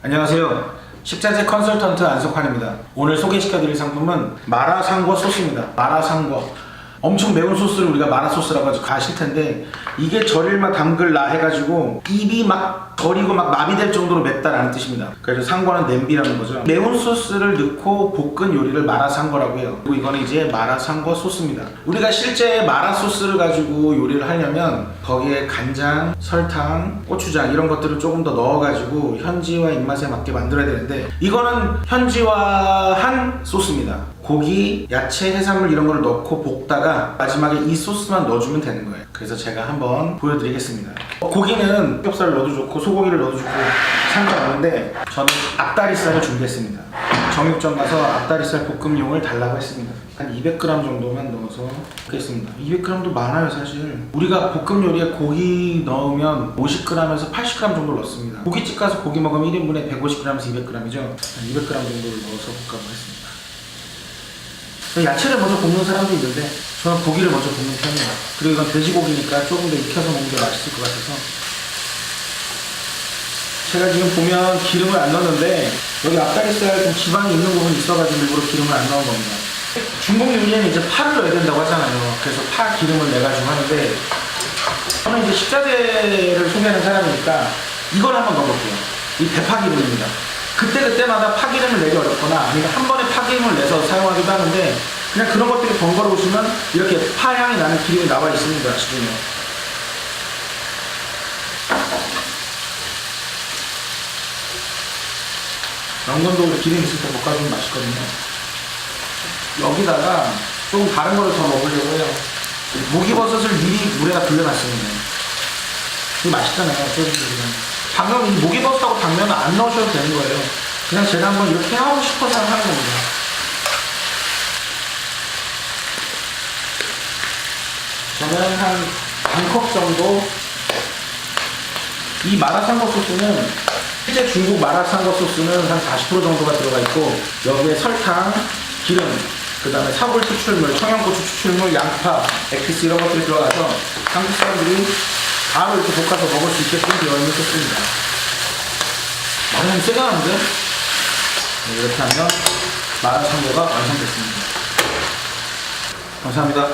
안녕하세요. 십자제 컨설턴트 안석환입니다. 오늘 소개시켜드릴 상품은 마라상궈 소스입니다. 마라상궈. 엄청 매운 소스를 우리가 마라 소스라고 하죠. 가실 텐데 이게 절일맛 담글라 해가지고 입이 막 절이고 막 마비될 정도로 맵다라는 뜻입니다. 그래서 상궈는 냄비라는 거죠. 매운 소스를 넣고 볶은 요리를 마라상궈라고 해요. 그리고 이거는 이제 마라상궈 소스입니다. 우리가 실제 마라 소스를 가지고 요리를 하려면 거기에 간장, 설탕, 고추장 이런 것들을 조금 더 넣어가지고 현지와 입맛에 맞게 만들어야 되는데 이거는 현지화한 소스입니다. 고기, 야채, 해산물 이런 거를 넣고 볶다가 마지막에 이 소스만 넣어주면 되는 거예요. 그래서 제가 한번 보여드리겠습니다. 어, 고기는 겹살을 넣어도 좋고 소고기를 넣어도 좋고 상관없는데 저는 앞다리살을 준비했습니다. 정육점 가서 앞다리살 볶음용을 달라고 했습니다. 한 200g 정도만 넣어서 볶겠습니다. 200g도 많아요 사실. 우리가 볶음 요리에 고기 넣으면 50g에서 80g 정도 넣습니다. 고깃집 가서 고기 먹으면 1인분에 150g에서 200g이죠. 한 200g 정도를 넣어서 볶아보겠습니다. 야채를 먼저 볶는 사람도 있는데 저는 고기를 먼저 볶는 편이에요. 그리고 이건 돼지고기니까 조금 더 익혀서 먹는 게 맛있을 것 같아서 제가 지금 보면 기름을 안 넣었는데 여기 앞다리살 좀 지방이 있는 부분이 있어가지고 일부러 기름을 안 넣은 겁니다. 중국 요리에는 이제 파를 넣어야 된다고 하잖아요. 그래서 파 기름을 내가지고 하는데 저는 이제 식자재를 소개하는 사람이니까 이걸 한번 넣어볼게요. 이 대파 기름입니다. 그때 그때마다 파기름을 내기 어렵거나 아니면 한 번에 파기름을 내서 사용하기도 하는데 그냥 그런 것들이 번거로우시면 이렇게 파향이 나는 기름이 나와 있습니다. 지금요. 연근도 우리 기름 있을 때 볶아주면 맛있거든요. 여기다가 조금 다른 거를 더 먹으려고 해요. 목이버섯을 미리 물에다 불려놨습니다. 이거 맛있잖아요. 소주들이랑. 방금 이 목이버섯하고 당면은 안 넣으셔도 되는 거예요. 그냥 제가 한번 이렇게 하고 싶어서 하는 겁니다. 저는 한 반 컵 정도 이 마라샹궈 소스는 실제 중국 마라샹궈 소스는 한 40% 정도가 들어가 있고 여기에 설탕, 기름, 그 다음에 사골 추출물, 청양고추 추출물, 양파, 액기스 이런 것들이 들어가서 한국 사람들이 바로 이렇게 볶아서 먹을 수 있게끔 되어 있는 소스입니다. 많이 세가 나는데 네, 이렇게 하면 마라샹궈가 완성됐습니다. 감사합니다.